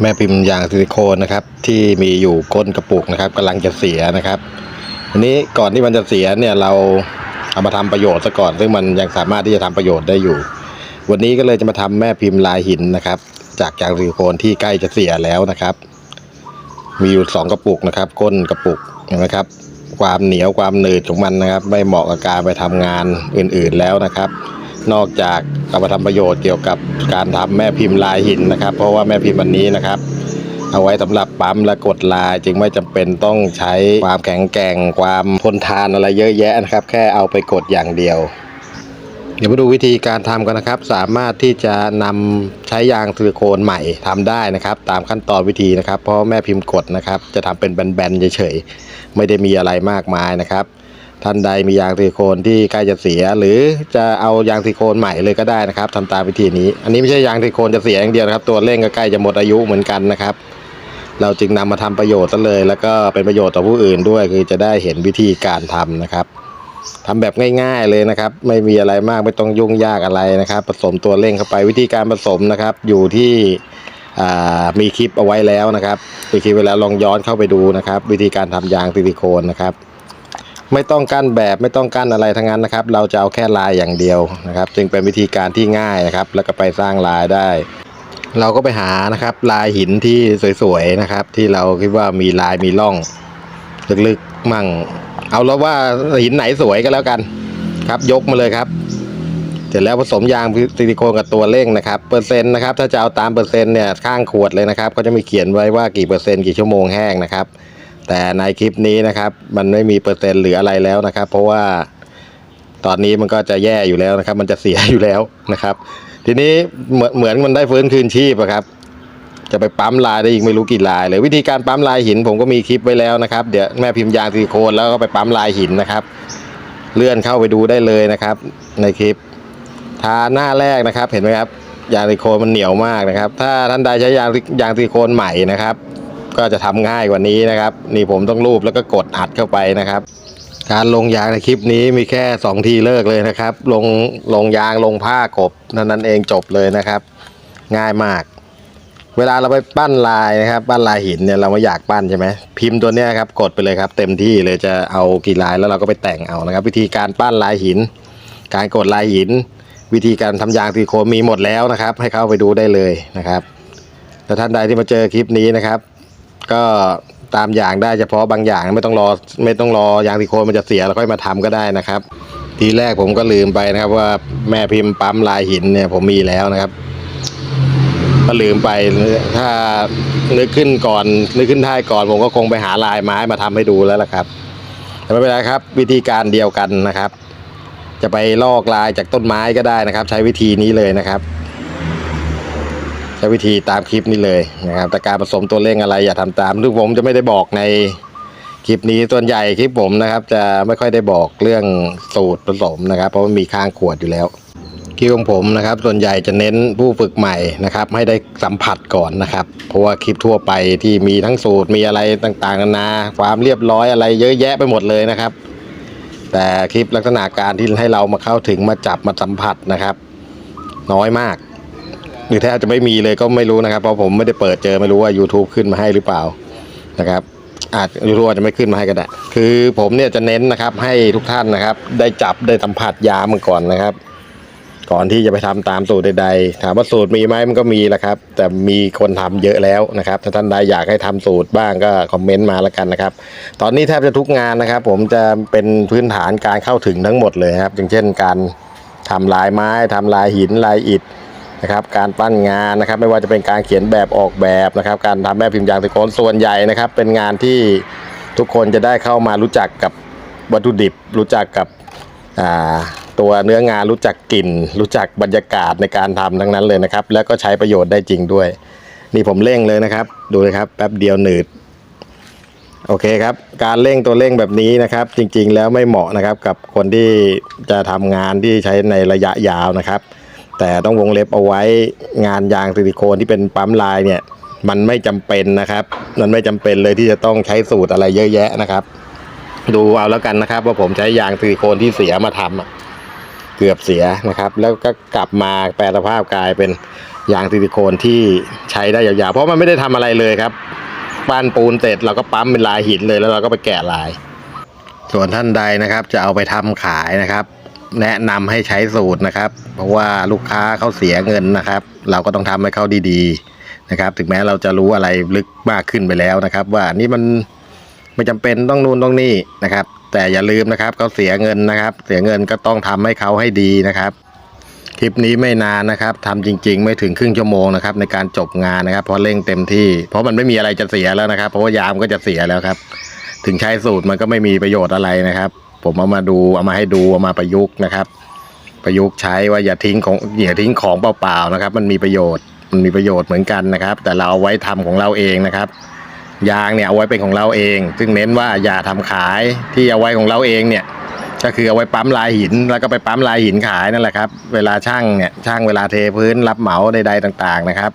แม่พิมพ์ยางซิลิโคนนะครับ ที่มีอยู่ก้นกระปุกนะครับกำลังจะเสียนะครับอันนี้ก่อนที่มันจะเสียเนี่ยเราเอามาทำประโยชน์ซะก่อน ซึ่งมันยังสามารถที่จะทำประโยชน์ได้อยู่ วันนี้ก็เลยจะมาทำแม่พิมพ์ลายหินนะครับ จากยางซิลิโคนที่ใกล้จะเสียแล้วนะครับ มีอยู่สองกระปุกนะครับ ก้นกระปุกเห็นไหมครับความเหนียวความหนืดของมันนะครับ ไม่เหมาะกับการไปทำงานอื่นๆแล้วนะครับ นอกจากเอามาทำประโยชน์เกี่ยวกับการทำแม่พิมพ์ลายหินนะครับ เพราะว่าแม่พิมพ์อันนี้นะครับ เอาไว้สำหรับปั๊มและกดลายจึงไม่จำเป็นต้องใช้ความแข็งแกร่งความทนทานอะไรเยอะแยะนะครับ แค่เอาไปกดอย่างเดียว เดี๋ยวมาดูวิธีการทำกันนะครับ สามารถที่จะนำใช้ยางซิลิโคนใหม่ทำได้นะครับ ตามขั้นตอนวิธีนะครับ เพราะแม่พิมพ์กดนะครับ จะทำเป็นแบนๆเฉยๆไม่ได้มีอะไรมากมายนะครับ ท่านใดมียางซิลิโคนที่ใกล้จะเสีย หรือจะเอายางซิลิโคนใหม่เลยก็ได้นะครับทำตามวิธีนี้ อันนี้ไม่ใช่ยางซิลิโคนจะเสียอย่างเดียวนะครับ ตัวเร่งก็ใกล้จะหมดอายุเหมือนกันนะครับ เราจึงนำมาทำประโยชน์ซะเลย แล้วก็เป็นประโยชน์ต่อผู้อื่นด้วย คือจะได้เห็นวิธีการทำนะครับทำแบบง่าย ๆเลยนะครับ ไม่มีอะไรมากไม่ต้องยุ่งยากอะไรนะครับ ผสมตัวเร่งเข้าไปวิธีการผสมนะครับ อยู่ที่มีคลิปเอาไว้แล้วนะครับมีคลิปไว้แล้วลองย้อนเข้าไปดูนะครับ วิธีการทำยางซิลิโคนนะครับ ไม่ต้องกั้นแบบไม่ต้องกั้นอะไรทั้งนั้นนะครับ เราจะเอาแค่ลายอย่างเดียวนะครับ จึงเป็นวิธีการที่ง่ายนะครับ แล้วก็ไปสร้างลายได้ เราก็ไปหานะครับลายหินที่สวยๆนะครับ ที่เราคิดว่ามีลายมีร่องลึกๆมั่ง เอาแล้วว่าหินไหนสวยก็แล้วกันครับ ยกมาเลยครับเสร็จแล้วผสมยางซิลิโคนกับตัวเร่งนะครับเปอร์เซ็นต์นะครับถ้าจะเอาตามเปอร์เซ็นต์เนี่ยข้างขวดเลยนะครับก็จะมีเขียนไว้ว่ากี่เปอร์เซ็นต์กี่ชั่วโมงแห้งนะครับ แต่ในคลิปนี้นะครับ มันไม่มีเปอร์เซ็นต์หรืออะไรแล้วนะครับ เพราะว่าตอนนี้มันก็จะแย่อยู่แล้วนะครับ มันจะเสียอยู่แล้วนะครับ ทีนี้เหมือนเหมือนมันได้ฟื้นคืนชีพอะครับ จะไปปั๊มลายได้อีกไม่รู้กี่ลายเลยวิธีการปั๊มลายหินผมก็มีคลิปไว้แล้วนะครับเดี๋ยวแม่พิมพ์ยางซิลิโคนแล้วก็ไปปั๊มลายหินนะครับ เลื่อนเข้าไปดูได้เลยนะครับ ในคลิปทาหน้าแรกนะครับเห็นไหมครับยางซิลิโคนมันเหนียวมากนะครับ ถ้าท่านใดใช้ยางยางซิลิโคนใหม่นะครับ ก็จะทำง่ายกว่านี้นะครับ นี่ผมต้องรูปแล้วก็กดอัดเข้าไปนะครับ การลงยางในคลิปนี้มีแค่สองทีเลิกเลยนะครับ ลงลงยางลงผ้ากบเท่านั้นเองจบเลยนะครับ ง่ายมาก เวลาเราไปปั้นลายนะครับ ปั้นลายหินเนี่ยเราไม่อยากปั้นใช่ไหมพิมพ์ตัวเนี้ยครับกดไปเลยครับ เต็มที่เลยจะเอากี่ลายแล้วเราก็ไปแต่งเอานะครับ วิธีการปั้นลายหิน การกดลายหิน วิธีการทำยางซิลิโคนมีหมดแล้วนะครับ ให้เข้าไปดูได้เลยนะครับแต่ท่านใดที่มาเจอคลิปนี้นะครับ ก็ตามอย่างได้เฉพาะบางอย่างไม่ต้องรอไม่ต้องรอยางซิลิโคนมันจะเสียแล้วค่อยมาทำก็ได้นะครับ ทีแรกผมก็ลืมไปนะครับ ว่าแม่พิมพ์ปั๊มลายหินเนี่ยผมมีแล้วนะครับ ก็ลืมไปถ้านึกขึ้นก่อนนึกขึ้นท้ายก่อน ผมก็คงไปหาลายไม้มาทำให้ดูแล้วล่ะครับแต่ไม่เป็นไรครับ วิธีการเดียวกันนะครับ จะไปลอกลายจากต้นไม้ก็ได้นะครับ ใช้วิธีนี้เลยนะครับ ช้วิธีตามคลิปนี้เลยนะครับ แต่การผสมตัวเร่งอะไรอย่าทำตามซึ่ผมจะไม่ได้บอกในคลิปนี้ส่วนใหญ่คลิปผมนะครับ จะไม่ค่อยได้บอกเรื่องสูตรผสมนะครับ เพราะมันมีข้างขวดอยู่แล้วคลิปของผมนะครับ ส่วนใหญ่จะเน้นผู้ฝึกใหม่นะครับ ให้ได้สัมผัสก่อนนะครับ เพราะว่าคลิปทั่วไปที่มีทั้งสูตรมีอะไรต่างๆนานาความเรียบร้อยอะไรเยอะแยะไปหมดเลยนะครับ แต่คลิปลักษณะการที่ให้เรามาเข้าถึงมาจับมาสัมผัสนะครับ น้อยมาก หรือแทบจะไม่มีเลยก็ไม่รู้นะครับ เพราะผมไม่ได้เปิดเจอไม่รู้ว่า YouTube ขึ้นมาให้หรือเปล่านะครับ อาจยูทูบอาจจะไม่ขึ้นมาให้ก็ได้ คือผมเนี่ยจะเน้นนะครับ ให้ทุกท่านนะครับ ได้จับได้สัมผัสยามันก่อนนะครับ ก่อนที่จะไปทำตามสูตรใดๆ ถามว่าสูตรมีไหมมันก็มีแหละครับ แต่มีคนทำเยอะแล้วนะครับ ถ้าท่านใดอยากให้ทำสูตรบ้างก็คอมเมนต์มาแล้วกันนะครับ ตอนนี้แทบจะทุกงานนะครับ ผมจะเป็นพื้นฐานการเข้าถึงทั้งหมดเลยครับ อย่างเช่นการทำลายไม้ทำลายหินลายอิฐ นะครับการปั้นงานนะครับไม่ว่าจะเป็นการเขียนแบบออกแบบนะครับการทำแม่พิมพ์ยางตะโกนส่วนใหญ่นะครับ เป็นงานที่ทุกคนจะได้เข้ามารู้จักกับวัตถุดิบ รู้จักกับตัวเนื้องานรู้จักกลิ่น รู้จักบรรยากาศในการทำทั้งนั้นเลยนะครับ แล้วก็ใช้ประโยชน์ได้จริงด้วย นี่ผมเร่งเลยนะครับ ดูเลยครับแป๊บเดียวหนืดโอเคครับ การเร่งตัวเร่งแบบนี้นะครับ จริงๆแล้วไม่เหมาะนะครับกับคนที่จะทำงานที่ใช้ในระยะยาวนะครับ แต่ต้องวงเล็บเอาไว้งานยางซิลิโคนที่เป็นปั๊มลายเนี่ย มันไม่จำเป็นนะครับ มันไม่จำเป็นเลยที่จะต้องใช้สูตรอะไรเยอะแยะนะครับ ดูเอาแล้วกันนะครับ ว่าผมใช้ยางซิลิโคนที่เสียมาทำอะเกือบเสียนะครับ แล้วก็กลับมาแปลสภาพกลายเป็นยางซิลิโคนที่ใช้ได้ยาวๆเพราะมันไม่ได้ทำอะไรเลยครับปั้นปูนเสร็จเราก็ปั๊มเป็นลายหินเลยแล้วเราก็ไปแกะลาย ส่วนท่านใดนะครับ จะเอาไปทำขายนะครับ แนะนำให้ใช้สูตรนะครับ เพราะว่าลูกค้าเขาเสียเงินนะครับ เราก็ต้องทำให้เขาดีๆนะครับ ถึงแม้เราจะรู้อะไรลึกมากขึ้นไปแล้วนะครับ ว่านี่มันไม่จำเป็นต้องนู่นต้องนี่นะครับ แต่อย่าลืมนะครับเขาเสียเงินนะครับ เสียเงินก็ต้องทำให้เขาให้ดีนะครับคลิปนี้ไม่นานนะครับทำจริง ๆ ไม่ถึงครึ่งชั่วโมงนะครับ ในการจบงานนะครับเพราะเร่งเต็มที่ เพราะมันไม่มีอะไรจะเสียแล้วนะครับ เพราะว่ายามก็จะเสียแล้วครับ ถึงใช้สูตรมันก็ไม่มีประโยชน์อะไรนะครับ ผมเอามาดูเอามาให้ดูเอามาประยุกต์นะครับ ประยุกต์ใช้ว่าอย่าทิ้งของอย่าทิ้งของเปล่าๆนะครับ มันมีประโยชน์มันมีประโยชน์เหมือนกันนะครับ แต่เราเอาไว้ทำของเราเองนะครับ ยางเนี่ยเอาไว้เป็นของเราเอง ซึ่งเน้นว่าอย่าทำขายที่เอาไว้ของเราเองเนี่ยก็คือเอาไว้ปั๊มลายหินแล้วก็ไปปั๊มลายหินขายนั่นแหละครับ เวลาช่างเนี่ยช่างเวลาเทพื้นรับเหมาใดๆต่าง ๆนะครับ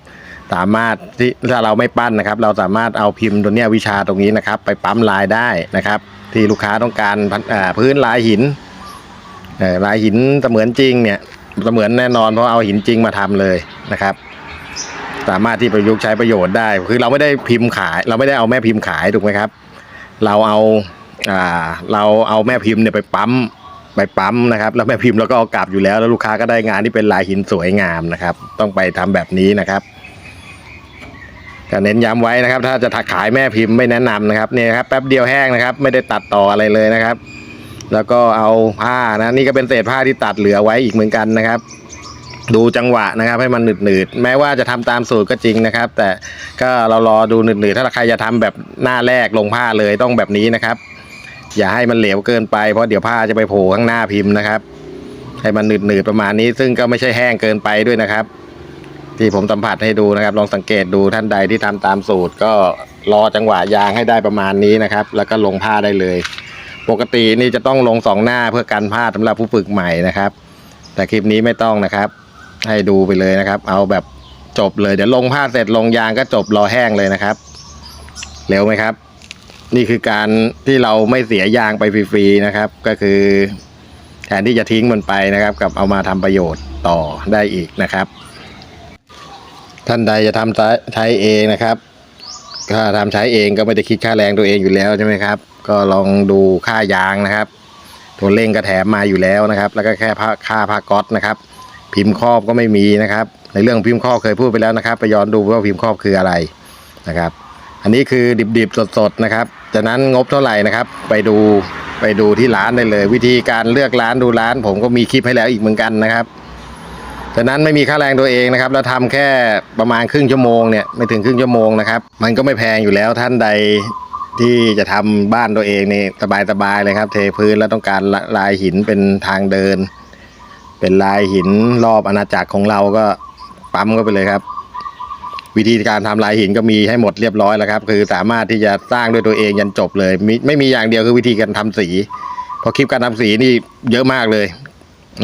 สามารถที่ถ้าเราไม่ปั้นนะครับ เราสามารถเอาพิมพ์ตัวเนี้ยวิชาตรงนี้นะครับ ไปปั๊มลายได้นะครับ ที่ลูกค้าต้องการพื้นลายหินลายหินเสมือนจริงเนี่ยเสมือนแน่นอนเพราะเอาหินจริงมาทำเลยนะครับ สามารถที่ประยุกต์ใช้ประโยชน์ได้ คือเราไม่ได้พิมพ์ขาย เราไม่ได้เอาแม่พิมพ์ขายถูกไหมครับ เราเอาอ่าเราเอาแม่พิมพ์เนี่ยไปปั๊มไปปั๊มนะครับ แล้วแม่พิมพ์เราก็เอากลับอยู่แล้วแล้วลูกค้าก็ได้งานที่เป็นลายหินสวยงามนะครับ ต้องไปทำแบบนี้นะครับ ก็เน้นย้ำไว้นะครับ ถ้าจะถักขายแม่พิมพ์ไม่แนะนำนะครับเนี่ยครับแป๊บเดียวแห้งนะครับ ไม่ได้ตัดต่ออะไรเลยนะครับ แล้วก็เอาผ้านะนี่ก็เป็นเศษผ้าที่ตัดเหลือไว้อีกเหมือนกันนะครับ ดูจังหวะนะครับ ให้มันหนืดๆแม้ว่าจะทำตามสูตรก็จริงนะครับ แต่ก็เรารอดูหนืดๆถ้าใครจะทำแบบหน้าแรกลงผ้าเลยต้องแบบนี้นะครับ อย่าให้มันเหลวเกินไปเพราะเดี๋ยวผ้าจะไปโผล่ข้างหน้าพิมพ์นะครับ ให้มันหนืดๆประมาณนี้ ซึ่งก็ไม่ใช่แห้งเกินไปด้วยนะครับ ที่ผมสัมผัสให้ดูนะครับ ลองสังเกตดูท่านใดที่ทำตามสูตร ก็รอจังหวะยางให้ได้ประมาณนี้นะครับ แล้วก็ลงผ้าได้เลย ปกตินี่จะต้องลงสองหน้าเพื่อกันพลาดสำหรับผู้ฝึกใหม่นะครับ แต่คลิปนี้ไม่ต้องนะครับ ให้ดูไปเลยนะครับ เอาแบบจบเลยเดี๋ยวลงผ้าเสร็จลงยางก็จบรอแห้งเลยนะครับเร็วไหมครับ นี่คือการที่เราไม่เสียยางไปฟรีๆนะครับ ก็คือแทนที่จะทิ้งมันไปนะครับ กับเอามาทำประโยชน์ต่อได้อีกนะครับ ท่านใดจะทำใช้เองนะครับ ถ้าทำใช้เองก็ไม่ได้คิดค่าแรงตัวเองอยู่แล้วใช่ไหมครับ ก็ลองดูค่ายางนะครับ ตัวเร่งก็แถมมาอยู่แล้วนะครับ แล้วก็แค่ผ้าค่าผ้าก๊อตนะครับ พิมพ์ครอบก็ไม่มีนะครับ ในเรื่องพิมพ์ครอบเคยพูดไปแล้วนะครับ ไปย้อนดูว่าพิมพ์ครอบคืออะไรนะครับ อันนี้คือดิบๆสดๆนะครับ จากนั้นงบเท่าไหร่นะครับ ไปดูไปดูที่ร้านได้เลย วิธีการเลือกร้านดูร้าน ผมก็มีคลิปให้แล้วอีกเหมือนกันนะครับ จากนั้นไม่มีค่าแรงตัวเองนะครับแล้วทำแค่ประมาณครึ่งชั่วโมงเนี่ยไม่ถึงครึ่งชั่วโมงนะครับ มันก็ไม่แพงอยู่แล้วท่านใดที่จะทำบ้านตัวเองนี่สบายๆเลยครับ เทพื้นแล้วต้องการลลายหินเป็นทางเดิน เป็นลายหินรอบอาณาจักรของเราก็ปั๊มก็ไปเลยครับ วิธีการทำลายหินก็มีให้หมดเรียบร้อยแล้วครับ คือสามารถที่จะสร้างด้วยตัวเองยันจบเลยมไม่มีอย่างเดียวคือวิธีการทำสีเพราะคลิปการทำสีนี่เยอะมากเลย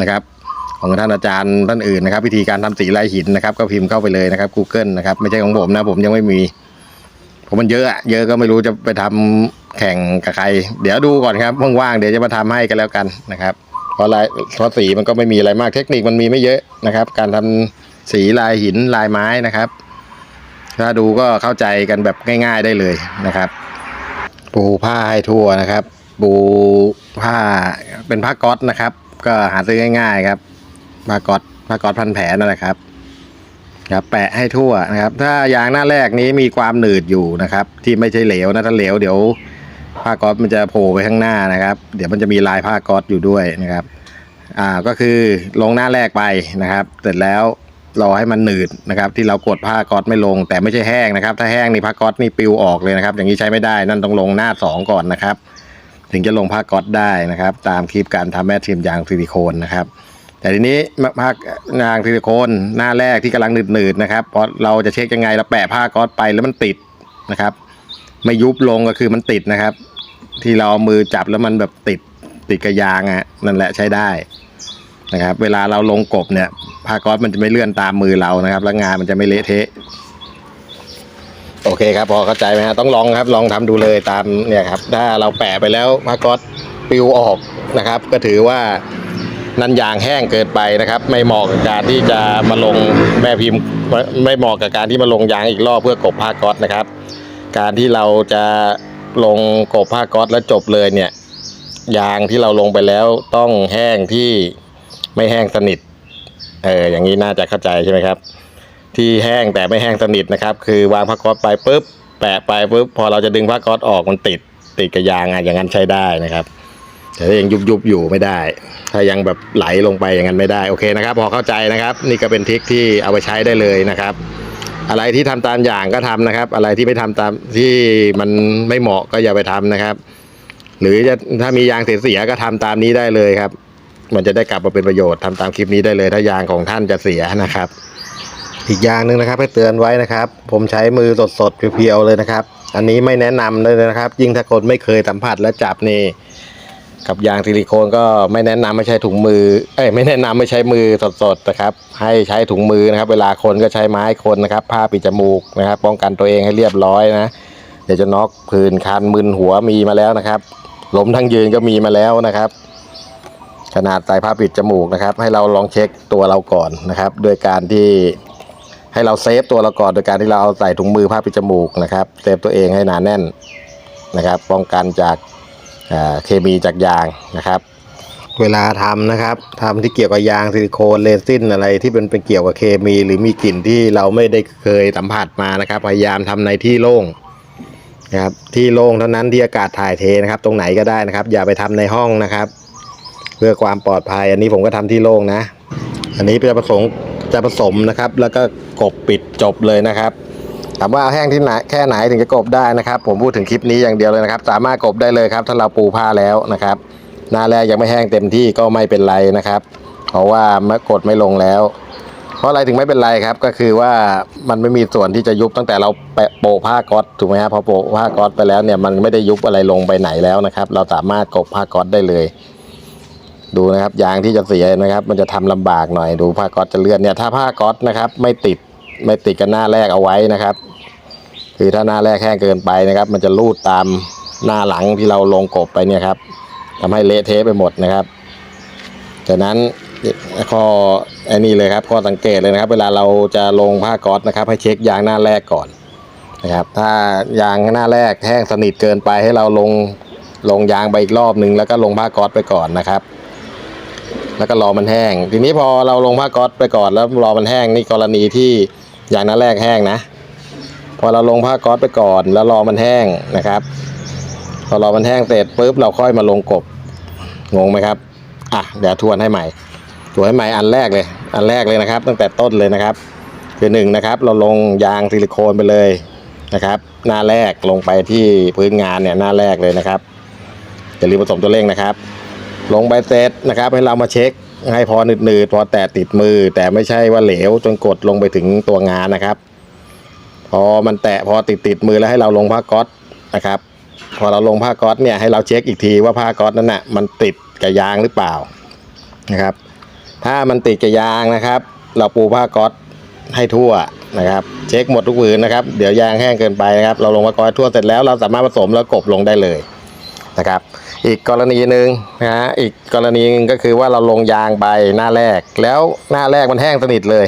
นะครับ ของท่านอาจารย์ท่านอื่นนะครับ วิธีการทำสีลายหินนะครับ ก็พิมพ์เข้าไปเลยนะครับ Google นะครับไม่ใช่ของผมนะผมยังไม่มีผมมันเยอะอะเยอะก็ไม่รู้จะไปทำแข่งกับใคร เดี๋ยวดูก่อนครับว่างๆเดี๋ยวจะมาทำให้กันแล้วกันนะครับเพราะลายเพราะสีมันก็ไม่มีอะไรมากเทคนิคมันมีไม่เยอะนะครับ การทำสีลายหินลายไม้นะครับถ้าดูก็เข้าใจกันแบบง่าย ๆได้เลยนะครับ ปูผ้าให้ทั่วนะครับ ปูผ้าเป็นผ้าก๊อตนะครับ ก็หาซื้อง่าย ๆ ครับ ผ้าก๊อตผ้าก๊อตพันแผลนั่นแหละครับครับแปะให้ทั่วนะครับ ถ้ายางหน้าแรกนี้มีความหนืดอยู่นะครับ ที่ไม่ใช่เหลวนะถ้าเหลวเดี๋ยวผ้าก๊อตมันจะโผล่ไปข้างหน้านะครับ เดี๋ยวมันจะมีลายผ้าก๊อตอยู่ด้วยนะครับ อ่าก็คือลงหน้าแรกไปนะครับ เสร็จแล้วรอให้มันหนืดนะครับ ที่เรากดผ้าก๊อตไม่ลง แต่ไม่ใช่แห้งนะครับ ถ้าแห้งนี่ผ้าก๊อตนี่ปลิวออกเลยนะครับ อย่างนี้ใช้ไม่ได้นั่นต้องลงหน้าสองก่อนนะครับ ถึงจะลงผ้าก๊อตได้นะครับ ตามคลิปการทำแม่ทีมยางซิลิโคนนะครับ แต่ทีนี้ผ้ายางซิลิโคนหน้าแรกที่กำลังหนืดๆนะครับพราะเราจะเช็คยังไงเราแปะผ้าก๊อตไปแล้วมันติดนะครับ ไม่ยุบลงก็คือมันติดนะครับ ที่เราเอามือจับแล้วมันแบบติดติดกับยางอะนั่นแหละใช้ได้นะครับ เวลาเราลงกบเนี่ยผ้าก๊อซมันจะไม่เลื่อนตามมือเรานะครับ แล้วงานมันจะไม่เละเทะโอเคครับพอเข้าใจไหมฮะต้องลองครับลองทำดูเลยตามเนี่ยครับ ถ้าเราแปะไปแล้วผ้าก๊อซปลิวออกนะครับ ก็ถือว่า นันยางแห้งเกินไปนะครับ ไม่เหมาะกับการที่จะมาลงแม่พิมพ์ไม่ไม่เหมาะกับการที่มาลงยางอีกรอบเพื่อกบผ้าก๊อตนะครับ การที่เราจะลงกบผ้าก๊อตแล้วจบเลยเนี่ย ยางที่เราลงไปแล้วต้องแห้งที่ไม่แห้งสนิทเอออย่างนี้น่าจะเข้าใจใช่ไหมครับ ที่แห้งแต่ไม่แห้งสนิทนะครับ คือวางผ้าก๊อตไปปุ๊บแปะไปปุ๊บพอเราจะดึงผ้าก๊อตออกมันติดติดกับยางอะอย่างนั้นใช้ได้นะครับ แต่ถ้ายังยุบยุบอยู่ไม่ได้ ถ้ายังแบบไหลลงไปอย่างนั้นไม่ได้โอเคนะครับ พอเข้าใจนะครับ นี่ก็เป็นทริคที่เอาไปใช้ได้เลยนะครับ อะไรที่ทำตามอย่างก็ทำนะครับ อะไรที่ไม่ทำตามที่มันไม่เหมาะก็อย่าไปทำนะครับ หรือจะถ้ามียางเสียก็ทำตามนี้ได้เลยครับ มันจะได้กลับมาเป็นประโยชน์ทำตามคลิปนี้ได้เลย ถ้ายางของท่านจะเสียนะครับ อีกอย่างหนึ่งนะครับให้เตือนไว้นะครับ ผมใช้มือสดๆเพียวๆเลยนะครับ อันนี้ไม่แนะนำเลยนะครับ ยิ่งถ้าคนไม่เคยสัมผัสและจับนี่ กับยางซิลิโคนก็ไม่แนะนำไม่ใช้ถุงมือเอ้ยไม่แนะนำไม่ใช้มือสดๆนะครับ ให้ใช้ถุงมือนะครับ เวลาคนก็ใช้ไม้คนนะครับ ผ้าปิดจมูกนะครับ ป้องกันตัวเองให้เรียบร้อยนะ เดี๋ยวจะน็อกผื่นคันมึนหัวมีมาแล้วนะครับล้มทั้งยืนก็มีมาแล้วนะครับ ขนาดใส่ผ้าปิดจมูกนะครับ ให้เราลองเช็คตัวเราก่อนนะครับ โดยการที่ให้เราเซฟตัวเราก่อนโดยการที่เราเอาใส่ถุงมือผ้าปิดจมูกนะครับเซฟตัวเองให้หนาแน่นนะครับ ป้องกันจาก เคมีจากยางนะครับ เวลาทำนะครับทำที่เกี่ยวกับยางซิลิโคนเรซินอะไรที่เป็นเป็นเกี่ยวกับเคมี หรือมีกลิ่นที่เราไม่ได้เคยสัมผัสมานะครับ พยายามทำในที่โล่งนะครับที่โล่งเท่านั้นที่อากาศถ่ายเทนะครับ ตรงไหนก็ได้นะครับ อย่าไปทำในห้องนะครับ เพื่อความปลอดภัย อันนี้ผมก็ทำที่โล่งนะ อันนี้จะผสมจะผสมนะครับ แล้วก็กบปิดจบเลยนะครับ ถามว่าแห้งที่ไหนแค่ไหนถึงจะกบได้นะครับ ผมพูดถึงคลิปนี้อย่างเดียวเลยนะครับ สามารถกบได้เลยครับ ถ้าเราปูผ้าแล้วนะครับหน้าแรกยังไม่แห้งเต็มที่ก็ไม่เป็นไรนะครับ เพราะว่าเมื่อกดไม่ลงแล้ว เพราะอะไรถึงไม่เป็นไรครับ ก็คือว่ามันไม่มีส่วนที่จะยุบตั้งแต่เราแปะโปะผ้าก๊อตถูกไหมครับพอโปะผ้าก๊อตไปแล้วเนี่ยมันไม่ได้ยุบอะไรลงไปไหนแล้วนะครับ เราสามารถกบผ้าก๊อตได้เลย ดูนะครับยางที่จะเสียนะครับ มันจะทำลำบากหน่อยดูผ้าก๊อตจะเลื่อนเนี่ยถ้าผ้าก๊อตนะครับ ไม่ติด ไม่ติดกันหน้าแรกเอาไว้นะครับ คือถ้าหน้าแรกแห้งเกินไปนะครับ มันจะลูดตามหน้าหลังที่เราลงกบไปเนี่ยครับทำให้เละเทะไปหมดนะครับจากนั้นข้อไอ้นี่เลยครับข้อสังเกตเลยนะครับ เวลาเราจะลงผ้าก๊อตนะครับ ให้เช็คยางหน้าแรกก่อนนะครับ ถ้ายางหน้าแรกแห้งสนิทเกินไปให้เราลงลงยางไปอีกรอบหนึ่งแล้วก็ลงผ้าก๊อตไปก่อนนะครับ แล้วก็รอมันแห้ง ทีนี้พอเราลงผ้าก๊อตไปก่อนแล้วรอมันแห้งนี่กรณีที่ ยางหน้าแรกแห้งนะ พอเราลงผ้าก๊อตไปก่อน แล้วรอมันแห้งนะครับ พอรอมันแห้งเสร็จปุ๊บเราค่อยมาลงกบงงไหมครับอะเดี๋ยวทวนให้ใหม่ทวนให้ใหม่อันแรกเลย อันแรกเลยนะครับ ตั้งแต่ต้นเลยนะครับ คือหนึ่งนะครับ เราลงยางซิลิโคนไปเลยนะครับ หน้าแรกลงไปที่พื้นงานเนี่ยหน้าแรกเลยนะครับอย่าลืมผสมตัวเร่งนะครับ ลงไปเสร็จนะครับ ให้เรามาเช็ค ให้พอหนืดๆพอแตะติดมือ แต่ไม่ใช่ว่าเหลวจนกดลงไปถึงตัวงานนะครับ พอมันแตะพอติดติดมือแล้วให้เราลงผ้าก๊อตนะครับ พอเราลงผ้าก๊อตเนี่ยให้เราเช็คอีกทีว่าผ้าก๊อตนั้นน่ะมันติดกับยางหรือเปล่านะครับ ถ้ามันติดกับยางนะครับ เราปูผ้าก๊อตให้ทั่วนะครับ เช็คหมดทุกผืนนะครับ เดี๋ยวยางแห้งเกินไปนะครับ เราลงผ้าก๊อตทั่วเสร็จแล้วเราสามารถผสมแล้วกบลงได้เลยนะครับ อีกกรณีหนึ่งนะฮะอีกกรณีหนึงก็คือว่าเราลงยางไปหน้าแรก แล้วหน้าแรกมันแห้งสนิทเลย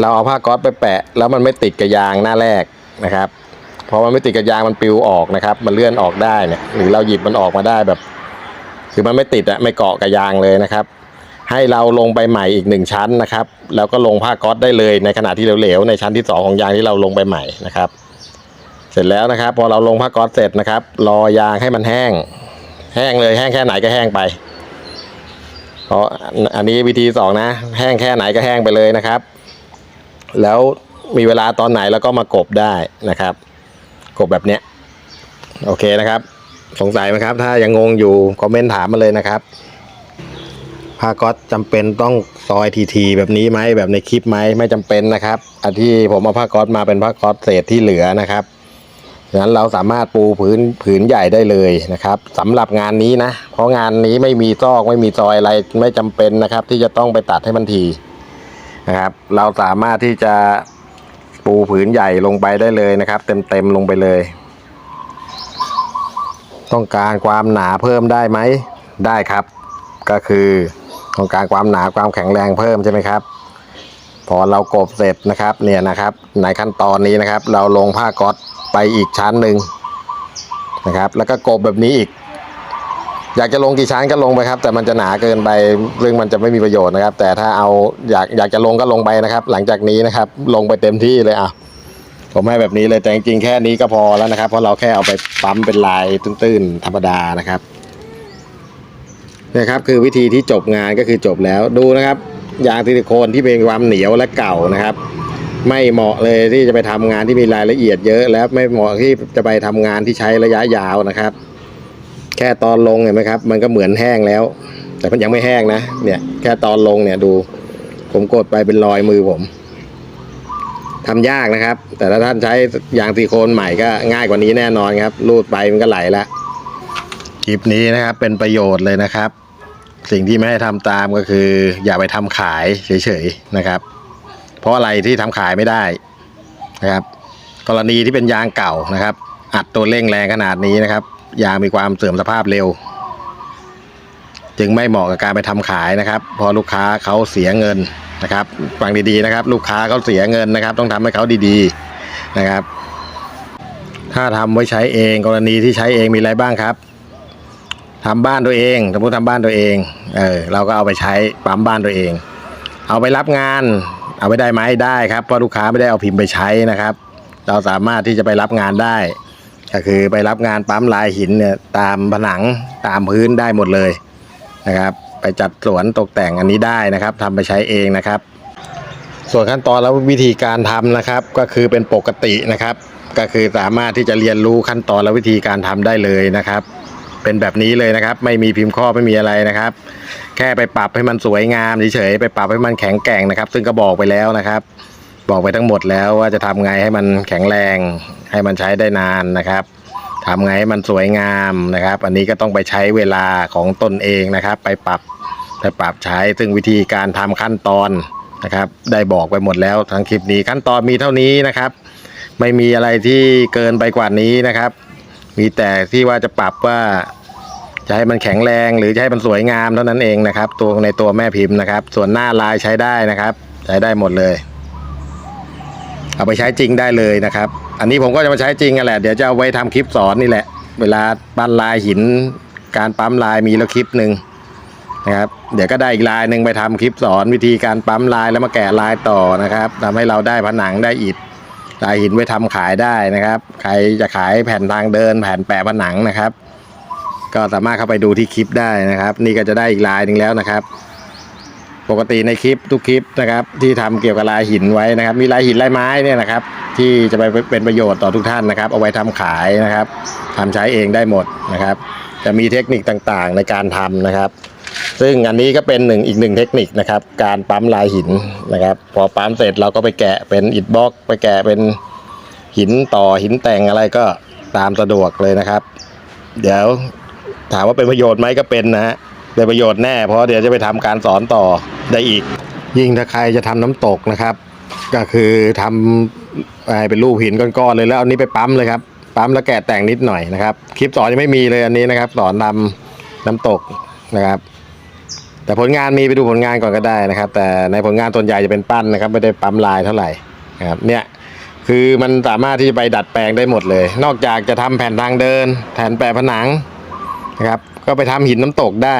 เราเอาผ้าก๊อตไปแปะ แล้วมันไม่ติดกับยางหน้าแรกนะครับพอมันไม่ติดกับยางมันปลิวออกนะครับ มันเลื่อนออกได้เนี่ยหรือเราหยิบมันออกมาได้แบบ คือมันไม่ติดอะไม่เกาะกับยางเลยนะครับ ให้เราลงไปใหม่อีกหนึ่งชั้นนะครับ แล้วก็ลงผ้าก๊อตได้เลยในขณะที่เหลวๆในชั้นที่สองของยางที่เราลงไปใหม่นะครับ เสร็จแล้วนะครับ พอเราลงผ้าก๊อตเสร็จนะครับ รอยางให้มันแห้ง แห้งเลยแห้งแค่ไหนก็แห้งไปเพราะอันนี้วิธีสองนะ แห้งแค่ไหนก็แห้งไปเลยนะครับ แล้วมีเวลาตอนไหนแล้วก็มากบได้นะครับ กบแบบเนี้ยโอเคนะครับ สงสัยไหมครับ ถ้ายังงงอยู่คอมเมนต์ถามมาเลยนะครับผ้าก๊อตจำเป็นต้องซอยทีๆแบบนี้ไหมแบบในคลิปไหมไม่จำเป็นนะครับอันที่ผมเอาผ้าก๊อตมาเป็นผ้าก๊อตเศษที่เหลือนะครับ ดังนั้นเราสามารถปูผืนผืนใหญ่ได้เลยนะครับสำหรับงานนี้นะ เพราะงานนี้ไม่มีซอกไม่มีซอยอะไรไม่จำเป็นนะครับ ที่จะต้องไปตัดให้มันทีนะครับ เราสามารถที่จะปูผืนใหญ่ลงไปได้เลยนะครับ เต็มๆลงไปเลย ต้องการความหนาเพิ่มได้ไหมได้ครับ ก็คือต้องการความหนาความแข็งแรงเพิ่มใช่ไหมครับ พอเรากบเสร็จนะครับเนี่ยนะครับในขั้นตอนนี้นะครับ เราลงผ้าก๊อตไปอีกชั้นหนึ่งนะครับ แล้วก็กบแบบนี้อีก อยากจะลงกี่ชั้นก็ลงไปครับ แต่มันจะหนาเกินไปซึ่องมันจะไม่มีประโยชน์นะครับ แต่ถ้าเอาอยากอยากจะลงก็ลงไปนะครับ หลังจากนี้นะครับ ลงไปเต็มที่เลยอะผมให้แบบนี้เลยแต่จริงๆแค่นี้ก็พอแล้วนะครับ เพราะเราแค่เอาไปปั๊มเป็นลายตื้นๆธรรมดานะครับนี่ยครับคือวิธีที่จบงานก็คือจบแล้วดูนะครับ ยางซิลิโคนที่เป็นความเหนียวและเก่านะครับ ไม่เหมาะเลยที่จะไปทำงานที่มีรายละเอียดเยอะ และไม่เหมาะที่จะไปทำงานที่ใช้ระยะยาวนะครับ แค่ตอนลงเห็นไหมครับ มันก็เหมือนแห้งแล้ว แต่มันยังไม่แห้งนะเนี่ยแค่ตอนลงเนี่ยดู ผมกดไปเป็นรอยมือผมทำยากนะครับ แต่ถ้าท่านใช้ยางซิลิโคนใหม่ก็ง่ายกว่านี้แน่นอนครับรูดไปมันก็ไหลละคลิปนี้นะครับเป็นประโยชน์เลยนะครับ สิ่งที่ไม่ให้ทำตามก็คือ อย่าไปทำขายเฉยๆนะครับ เพราะอะไรที่ทำขายไม่ได้นะครับ กรณีที่เป็นยางเก่านะครับ อัดตัวเร่งแรงขนาดนี้นะครับ ยางมีความเสื่อมสภาพเร็ว จึงไม่เหมาะกับการไปทำขายนะครับ พอลูกค้าเขาเสียเงินนะครับฟังดีๆนะครับ ลูกค้าเขาเสียเงินนะครับ ต้องทำให้เขาดีๆนะครับ ถ้าทำไว้ใช้เองกรณีที่ใช้เองมีอะไรบ้างครับ ทำบ้านตัวเองสมมติทำบ้านตัวเอง เออเราก็เอาไปใช้ปั๊มบ้านตัวเอง เอาไปรับงาน เอาไปได้ไหมได้ครับเพราะลูกค้าไม่ได้เอาพิมพ์ไปใช้นะครับ เราสามารถที่จะไปรับงานได้ ก็คือไปรับงานปั๊มลายหินเนี่ยตามผนังตามพื้นได้หมดเลยนะครับ ไปจัดสวนตกแต่งอันนี้ได้นะครับทำไปใช้เองนะครับ ส่วนขั้นตอนและวิธีการทำนะครับ ก็คือเป็นปกตินะครับ ก็คือสามารถที่จะเรียนรู้ขั้นตอนและวิธีการทำได้เลยนะครับ เป็นแบบนี้เลยนะครับ ไม่มีพิมพ์ข้อไม่มีอะไรนะครับ แค่ไปปรับให้มันสวยงามเฉยๆไปปรับให้มันแข็งแกร่งนะครับ ซึ่งก็บอกไปแล้วนะครับ บอกไปทั้งหมดแล้วว่าจะทำไงให้มันแข็งแรง ให้มันใช้ได้นานนะครับทำไงให้มันสวยงามนะครับ อันนี้ก็ต้องไปใช้เวลาของตนเองนะครับ ไปปรับไปปรับใช้ซึ่งวิธีการทำขั้นตอนนะครับ ได้บอกไปหมดแล้วทั้งคลิปนี้ขั้นตอนมีเท่านี้นะครับ ไม่มีอะไรที่เกินไปกว่านี้นะครับ มีแต่ที่ว่าจะปรับว่าจะให้มันแข็งแรงหรือจะให้มันสวยงามเท่านั้นเองนะครับ ตัวในตัวแม่พิมพ์นะครับ ส่วนหน้าลายใช้ได้นะครับ ใช้ได้หมดเลย เอาไปใช้จริงได้เลยนะครับ อันนี้ผมก็จะมาใช้จริงกันแหละเดี๋ยวจะเอาไว้ทำคลิปสอนนี่แหละ เวลาปั้นลายหิน การปั๊มลายมีแล้วคลิปหนึ่งนะครับ เดี๋ยวก็ได้อีกลายหนึ่งไปทำคลิปสอนวิธีการปั๊มลายแล้วมาแกะลายต่อนะครับทำให้เราได้ผนังได้อิฐ ลายหินไว้ทำขายได้นะครับ ใครจะขายแผ่นทางเดิน แผ่นแปะผนังนะครับ ก็สามารถเข้าไปดูที่คลิปได้นะครับ นี่ก็จะได้อีกลายหนึ่งแล้วนะครับ ปกติในคลิปทุกคลิปนะครับ ที่ทำเกี่ยวกับลายหินไว้นะครับ มีลายหินลายไม้เนี่ยนะครับ ที่จะไปเป็นประโยชน์ต่อทุกท่านนะครับ เอาไว้ทำขายนะครับทำใช้เองได้หมดนะครับ จะมีเทคนิคต่างๆในการทำนะครับ ซึ่งอันนี้ก็เป็นหนึ่งอีกหนึ่งเทคนิคนะครับ การปั๊มลายหินนะครับ พอปั๊มเสร็จเราก็ไปแกะเป็นอิฐบล็อกไปแกะเป็นหินต่อหินแต่งอะไรก็ตามสะดวกเลยนะครับ เดี๋ยวถามว่าเป็นประโยชน์ไหมก็เป็นนะฮะเป็นประโยชน์แน่เพราะเดี๋ยวจะไปทำการสอนต่อได้อีก ยิ่งถ้าใครจะทำน้ำตกนะครับ ก็คือทำอะไรเป็นรูปหินก้อนๆเลยแล้วเอานี้ไปปั๊มเลยครับปั๊มแล้วแกะแต่งนิดหน่อยนะครับ คลิปสอนยังไม่มีเลยอันนี้นะครับ สอนทำน้ำตกนะครับ แต่ผลงานมีไปดูผลงานก่อนก็ได้นะครับ แต่ในผลงานส่วนใหญ่จะเป็นปั้นนะครับ ไม่ได้ปั๊มลายเท่าไหร่นะครับเนี่ยคือมันสามารถที่จะไปดัดแปลงได้หมดเลย นอกจากจะทำแผ่นทางเดิน แผ่นแปะผนังนะครับ ก็ไปทำหินน้ำตกได้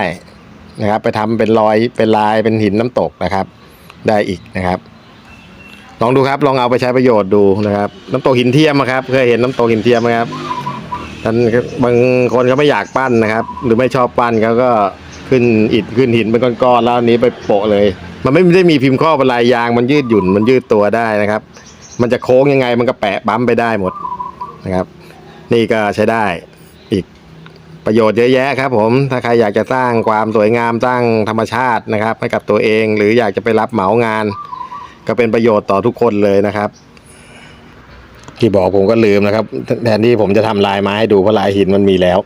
นะครับ ไปทำเป็นรอยเป็นลายเป็นหินน้ำตกนะครับ ได้อีกนะครับ ลองดูครับลองเอาไปใช้ประโยชน์ดูนะครับ น้ำตกหินเทียมครับเคยเห็นน้ำตกหินเทียมไหมครับท่านบางคนเขาไม่อยากปั้นนะครับ หรือไม่ชอบปั้นเขาก็ ขึ้นอิฐขึ้นหินเป็นก้อนๆแล้วอันนี้ไปโปะเลย มันไม่ได้มีพิมพ์ข้อเป็นลายยางมันยืดหยุ่นมันยืดตัวได้นะครับ มันจะโค้งยังไงมันก็แปะปั๊มไปได้หมดนะครับ นี่ก็ใช้ได้อีกประโยชน์เยอะแยะครับ ผมถ้าใครอยากจะสร้างความสวยงามสร้างธรรมชาตินะครับ ให้กับตัวเองหรืออยากจะไปรับเหมางาน ก็เป็นประโยชน์ต่อทุกคนเลยนะครับ ที่บอกผมก็ลืมนะครับ แทนที่ผมจะทำลายไม้ให้ดูเพราะลายหินมันมีแล้ว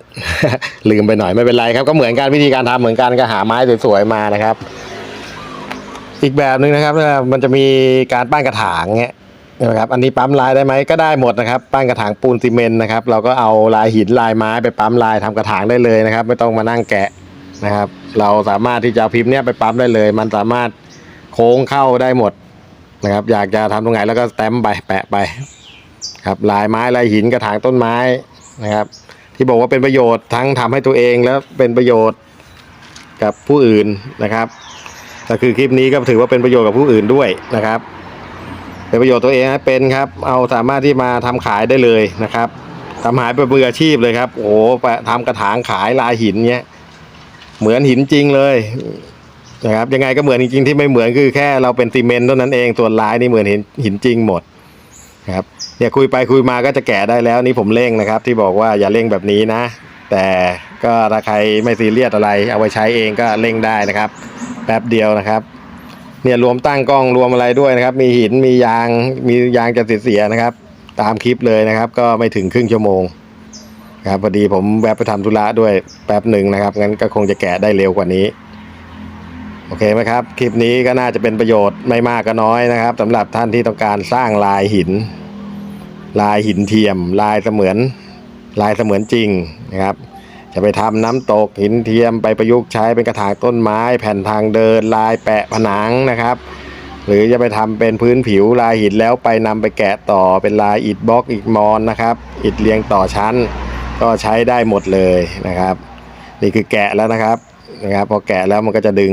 ลืมไปหน่อยไม่เป็นไรครับก็เหมือนกันวิธีการทำเหมือนกันก็หาไม้สวยๆมานะครับ อีกแบบหนึ่งนะครับ มันจะมีการปั้นกระถางเงี้ยนะครับอันนี้ปั๊มลายได้ไหมก็ได้หมดนะครับปั้นกระถางปูนซีเมนต์นะครับ เราก็เอาลายหินลายไม้ไปปั๊มลายทำกระถางได้เลยนะครับ ไม่ต้องมานั่งแกะนะครับ เราสามารถที่จะพิมพ์เนี้ยไปปั๊มได้เลย มันสามารถโค้งเข้าได้หมดนะครับ อยากจะทำตรงไหนแล้วก็แตมไปแปะไป ครับลายไม้ลายหินกระถางต้นไม้นะครับ ที่บอกว่าเป็นประโยชน์ทั้งทำให้ตัวเองแล้วเป็นประโยชน์กับผู้อื่นนะครับก็คือคลิปนี้ก็ถือว่าเป็นประโยชน์กับผู้อื่นด้วยนะครับ เป็นประโยชน์ตัวเองเป็นครับ เอาสามารถที่มาทำขายได้เลยนะครับทำหายเป็นมืออาชีพเลยครับ โอ้โหทำกระถางขายลายหินเนี้ยเหมือนหินจริงเลยนะครับยังไงก็เหมือนจริงๆที่ไม่เหมือนคือแค่เราเป็นซีเมนต์เท่านั้นเองส่วนลายนี่เหมือนหินหินจริงหมดครับ เนี่ยคุยไปคุยมาก็จะแกะได้แล้วนี่ผมเร่งนะครับ ที่บอกว่าอย่าเร่งแบบนี้นะ แต่ก็ถ้าใครไม่ซีเรียสอะไร เอาไปใช้เองก็เร่งได้นะครับ แป๊บเดียวนะครับ เนี่ยรวมตั้งกล้องรวมอะไรด้วยนะครับ มีหินมียางมียางจะเสียนะครับ ตามคลิปเลยนะครับ ก็ไม่ถึงครึ่งชั่วโมงครับพอดีผมแวะไปทำธุระด้วยแป๊บหนึ่งนะครับงั้นก็คงจะแกะได้เร็วกว่านี้โอเคไหมครับ คลิปนี้ก็น่าจะเป็นประโยชน์ไม่มากก็น้อยนะครับสำหรับท่านที่ต้องการสร้างลายหิน ลายหินเทียม ลายเสมือนลายเสมือนจริงนะครับจะไปทำน้ำตกหินเทียมไปประยุกต์ใช้เป็นกระถางต้นไม้ แผ่นทางเดิน ลายแปะผนังนะครับ หรือจะไปทำเป็นพื้นผิวลายหินแล้วไปนำไปแกะต่อเป็นลายอิฐบล็อกอิฐมอนนะครับอิฐเรียงต่อชั้น ก็ใช้ได้หมดเลยนะครับ นี่คือแกะแล้วนะครับนะครับพอแกะแล้วมันก็จะดึง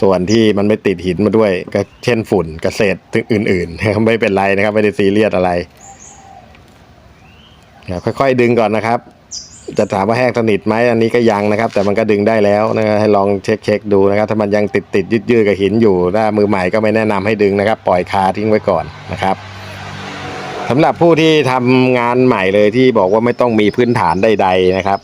ส่วนที่มันไม่ติดหินมาด้วยก็เช่นฝุ่นกเกษตรอื่นๆไม่เป็นไรนะครับไม่ได้ซีเรียสอะไร ครับค่อยๆดึงก่อนนะครับ จะถามว่าแห้งสนิทไหมอันนี้ก็ยังนะครับ แต่มันก็ดึงได้แล้วนะครับให้ลองเช็คเช็คๆดูนะครับ ถ้ามันยังติดติดยืดยืดๆกับหินอยู่ถ้ามือใหม่ก็ไม่แนะนำให้ดึงนะครับ ปล่อยคาทิ้งไว้ก่อนนะครับสำหรับผู้ที่ทำงานใหม่เลยที่บอกว่าไม่ต้องมีพื้นฐานใด ๆนะครับ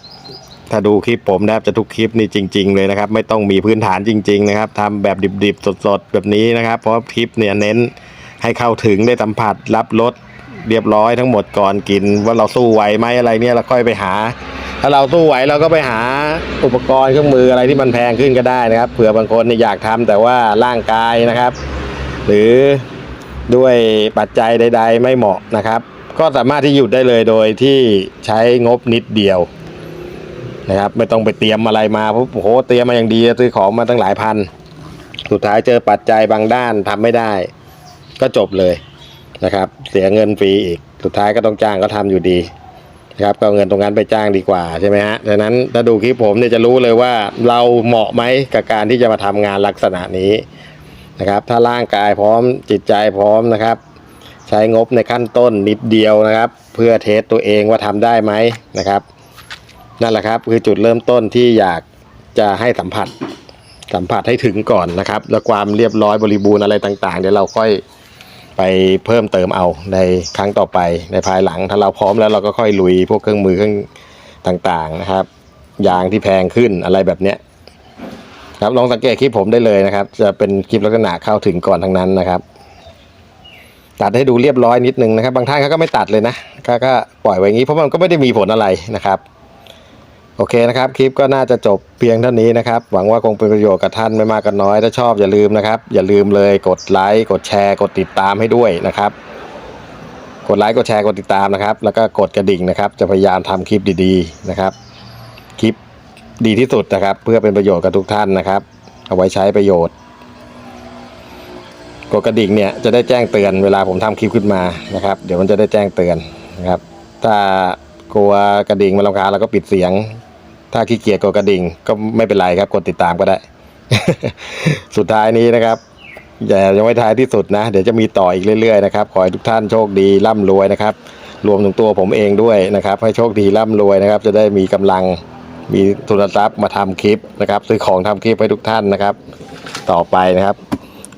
ถ้าดูคลิปผมนะครับจะทุกคลิปนี่จริง ๆ เลยนะครับ ไม่ต้องมีพื้นฐานจริง ๆ นะครับทำแบบดิบๆ สดๆ แบบนี้นะครับ เพราะคลิปเนี่ยเน้นให้เข้าถึงได้สัมผัสรับรส เรียบร้อยทั้งหมดก่อนกิน ว่าเราสู้ไหวไหมอะไรเนี่ยเราค่อยไปหา ถ้าเราสู้ไหวเราก็ไปหาอุปกรณ์เครื่องมืออะไรที่มันแพงขึ้นก็ได้นะครับ เผื่อบางคนเนี่ยอยากทำแต่ว่าร่างกายนะครับ หรือด้วยปัจจัยใด ๆ ไม่เหมาะนะครับ ก็สามารถที่หยุดได้เลยโดยที่ใช้งบนิดเดียวนะครับ ไม่ต้องไปเตรียมอะไรมาเพราะโหเตรียมมาอย่างดีซื้อของมาตั้งหลายพัน สุดท้ายเจอปัจจัยบางด้านทำไม่ได้ ก็จบเลย นะครับ เสียเงินฟรีอีก สุดท้ายก็ต้องจ้างก็ทำอยู่ดีนะครับก็เงินตรงนั้นไปจ้างดีกว่าใช่ไหมฮะดังนั้นถ้าดูคลิปผมเนี่ยจะรู้เลยว่าเราเหมาะไหมกับการที่จะมาทำงานลักษณะนี้นะครับ ถ้าร่างกายพร้อมจิตใจพร้อมนะครับ ใช้งบในขั้นต้นนิดเดียวนะครับ เพื่อเทสตัวเองว่าทำได้ไหมนะครับ นั่นแหละครับคือจุดเริ่มต้นที่อยากจะให้สัมผัสสัมผัสให้ถึงก่อนนะครับ แล้วความเรียบร้อยบริบูรณ์อะไรต่าง ๆ เดี๋ยวเราค่อย ไปเพิ่มเติมเอาในครั้งต่อไปในภายหลังถ้าเราพร้อมแล้วเราก็ค่อยลุยพวกเครื่องมือเครื่องต่างๆนะครับ ยางที่แพงขึ้นอะไรแบบเนี้ยครับลองสังเกตคลิปผมได้เลยนะครับ จะเป็นคลิปลักษณะเข้าถึงก่อนทั้งนั้นนะครับ ตัดให้ดูเรียบร้อยนิดนึงนะครับ บางท่านเขาก็ไม่ตัดเลยนะก็ก็ปล่อยไว้อย่างนี้เพราะมันก็ไม่ได้มีผลอะไรนะครับ โอเคนะครับคลิปก็น่าจะจบเพียงเท่านี้นะครับ หวังว่าคงเป็นประโยชน์กับท่านไม่มากก็น้อย ถ้าชอบอย่าลืมนะครับ อย่าลืมเลยกดไลค์กดแชร์ กดติดตามให้ด้วยนะครับ กดไลค์กดแชร์กดติดตามนะครับ แล้วก็กดกระดิ่งนะครับ จะพยายามทำคลิปดีๆนะครับ คลิปดีที่สุดนะครับ เพื่อเป็นประโยชน์กับทุกท่านนะครับ เอาไว้ใช้ประโยชน์ กดกระดิ่งเนี่ยจะได้แจ้งเตือนเวลาผมทำคลิปขึ้นมานะครับ เดี๋ยวมันจะได้แจ้งเตือนนะครับ ถ้ากลัวกระดิ่งมันรำคาญเราก็ปิดเสียง ถ้าขี้เกียจกดกระดิ่งก็ไม่เป็นไรครับกดติดตามก็ได้ สุดท้ายนี้นะครับอย่ายังไม่ท้ายที่สุดนะ เดี๋ยวจะมีต่ออีกเรื่อยๆนะครับขอให้ทุกท่านโชคดีร่ำรวยนะครับ รวมถึงตัวผมเองด้วยนะครับ ให้โชคดีร่ำรวยนะครับ จะได้มีกำลังมีทุนทรัพย์มาทำคลิปนะครับ ซื้อของทำคลิปให้ทุกท่านนะครับ ต่อไปนะครับ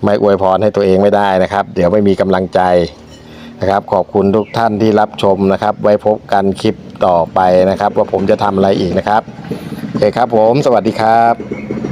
ไม่อวยพรให้ตัวเองไม่ได้นะครับ เดี๋ยวไม่มีกำลังใจ นะครับขอบคุณทุกท่านที่รับชมนะครับ ไว้พบกันคลิปต่อไปนะครับ ว่าผมจะทำอะไรอีกนะครับโอเคครับผม สวัสดีครับ